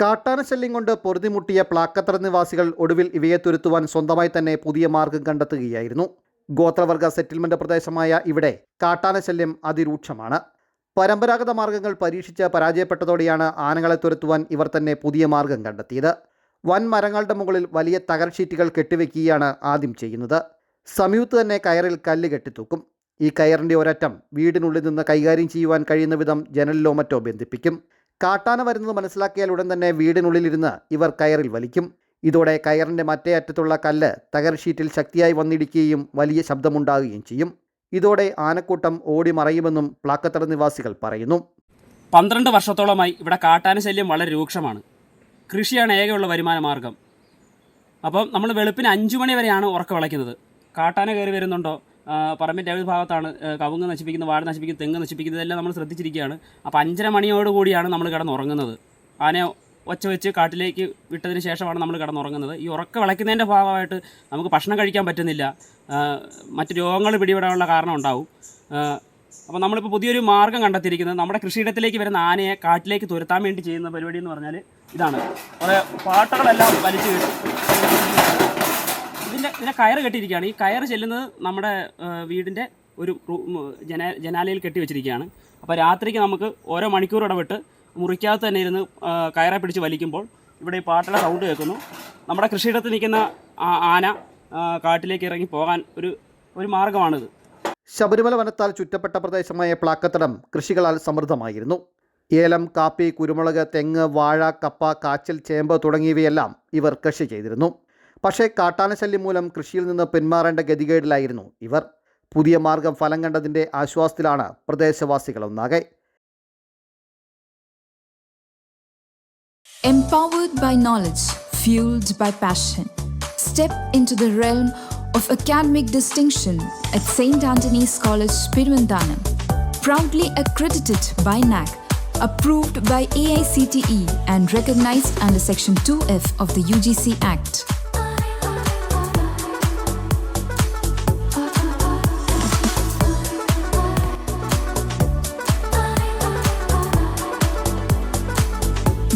കാട്ടാനശല്യം കൊണ്ട് പൊറുതിമുട്ടിയ പ്ലാക്കത്തറ നിവാസികൾ ഒടുവിൽ ഇവയെ തുരുത്തുവാൻ സ്വന്തമായി തന്നെ പുതിയ മാർഗം കണ്ടെത്തുകയായിരുന്നു. ഗോത്രവർഗ സെറ്റിൽമെന്റ് പ്രദേശമായ ഇവിടെ കാട്ടാന ശല്യം അതിരൂക്ഷമാണ്. പരമ്പരാഗത മാർഗങ്ങൾ പരീക്ഷിച്ച് പരാജയപ്പെട്ടതോടെയാണ് ആനകളെ തുരത്തുവാൻ ഇവർ തന്നെ പുതിയ മാർഗം കണ്ടെത്തിയത്. വൻ മരങ്ങളുടെ മുകളിൽ വലിയ തകർ ഷീറ്റുകൾ കെട്ടിവെക്കുകയാണ് ആദ്യം ചെയ്യുന്നത്. സമീപത്ത് തന്നെ കയറിൽ കല്ല് കെട്ടിത്തൂക്കും. ഈ കയറിന്റെ ഒരറ്റം വീടിനുള്ളിൽ നിന്ന് കൈകാര്യം ചെയ്യുവാൻ കഴിയുന്ന വിധം ജനലിലോ മറ്റോ ബന്ധിപ്പിക്കും. കാട്ടാന വരുന്നത് മനസ്സിലാക്കിയാൽ ഉടൻ തന്നെ വീടിനുള്ളിലിരുന്ന് ഇവർ കയറിൽ വലിക്കും. ഇതോടെ കയറിന്റെ മറ്റേ അറ്റത്തുള്ള കല്ല് തകർ ഷീറ്റിൽ ശക്തിയായി വന്നിടിക്കുകയും വലിയ ശബ്ദമുണ്ടാകുകയും ചെയ്യും. ഇതോടെ ആനക്കൂട്ടം ഓടി മറയുമെന്നും പ്ലാക്കത്തട നിവാസികൾ പറയുന്നു. പന്ത്രണ്ട് വർഷത്തോളമായി ഇവിടെ കാട്ടാന ശല്യം വളരെ രൂക്ഷമാണ്. കൃഷിയാണ് ഏകയുള്ള വരുമാന മാർഗം. അപ്പം നമ്മൾ വെളുപ്പിന് അഞ്ചു മണി വരെയാണ് ഉറക്കം വിളയ്ക്കുന്നത്. കാട്ടാന കയറി വരുന്നുണ്ടോ? പറമ്പിന്റെ ഏത് ഭാഗത്താണ് കവുങ്ങ് നശിപ്പിക്കുന്ന വാഴ നശിപ്പിക്കുന്ന തെങ്ങ് നശിപ്പിക്കുന്നത് ഇതെല്ലാം നമ്മൾ ശ്രദ്ധിച്ചിരിക്കുകയാണ്. അപ്പോൾ അഞ്ചര മണിയോട് കൂടിയാണ് നമ്മൾ കിടന്നുറങ്ങുന്നത്. ആനയെ ഒച്ച വെച്ച് കാട്ടിലേക്ക് വിട്ടതിന് ശേഷമാണ് നമ്മൾ കിടന്നുറങ്ങുന്നത്. ഈ ഉറക്ക വിളയ്ക്കുന്നതിന്റെ ഭാഗമായിട്ട് നമുക്ക് ഭക്ഷണം കഴിക്കാൻ പറ്റുന്നില്ല. മറ്റ് രോഗങ്ങൾ പിടിപെടാനുള്ള കാരണം ഉണ്ടാവും. അപ്പോൾ നമ്മളിപ്പോൾ പുതിയൊരു മാർഗം കണ്ടെത്തിയിരിക്കുന്നത് നമ്മുടെ കൃഷിയിടത്തിലേക്ക് വരുന്ന ആനയെ കാട്ടിലേക്ക് തുരത്താൻ വേണ്ടി ചെയ്യുന്ന പരിപാടി എന്ന് പറഞ്ഞാൽ ഇതാണ്. കുറേ പാട്ടകളെല്ലാം വലിച്ചു കെട്ടി ഇതിന്റെ ഇതിന്റെ കയറ് കെട്ടിയിരിക്കുകയാണ്. ഈ കയറ് ചെല്ലുന്നത് നമ്മുടെ വീടിന്റെ ഒരു ജന ജനാലയിൽ കെട്ടി വെച്ചിരിക്കുകയാണ്. അപ്പോൾ രാത്രിക്ക് നമുക്ക് ഓരോ മണിക്കൂർ ഇടപെട്ട് മുറിക്കകത്ത് തന്നെ ഇരുന്ന് കയറെ പിടിച്ച് വലിക്കുമ്പോൾ ഇവിടെ ഈ പാട്ടുള്ള സൗണ്ട് കേൾക്കുന്നു. നമ്മുടെ കൃഷിയിടത്ത് നിൽക്കുന്ന ആന കാട്ടിലേക്ക് ഇറങ്ങി പോകാൻ ഒരു ഒരു മാർഗമാണിത്. ശബരിമല വനത്താൽ ചുറ്റപ്പെട്ട പ്രദേശമായ പ്ലാക്കത്തടം കൃഷികളാൽ സമൃദ്ധമായിരുന്നു. ഏലം കാപ്പി കുരുമുളക് തെങ്ങ് വാഴ കപ്പ കാച്ചിൽ ചേമ്പ് തുടങ്ങിയവയെല്ലാം ഇവർ കൃഷി ചെയ്തിരുന്നു. പക്ഷേ കാട്ടാനശല്യം മൂലം കൃഷിയിൽ നിന്ന് പിന്മാറേണ്ട ഗതികേടിലായിരുന്നു ഇവർ പുതിയ മാർഗം ഫലം കണ്ടതിന്റെ ആശ്വാസത്തിലാണ് പ്രദേശവാസികളൊന്നാകെ Empowered by knowledge, fueled by passion. Step into the realm of academic distinction at St. Anthony's College, Pirvandanam. Proudly accredited by NAC, approved by AICTE, and recognized under Section 2F of the UGC Act.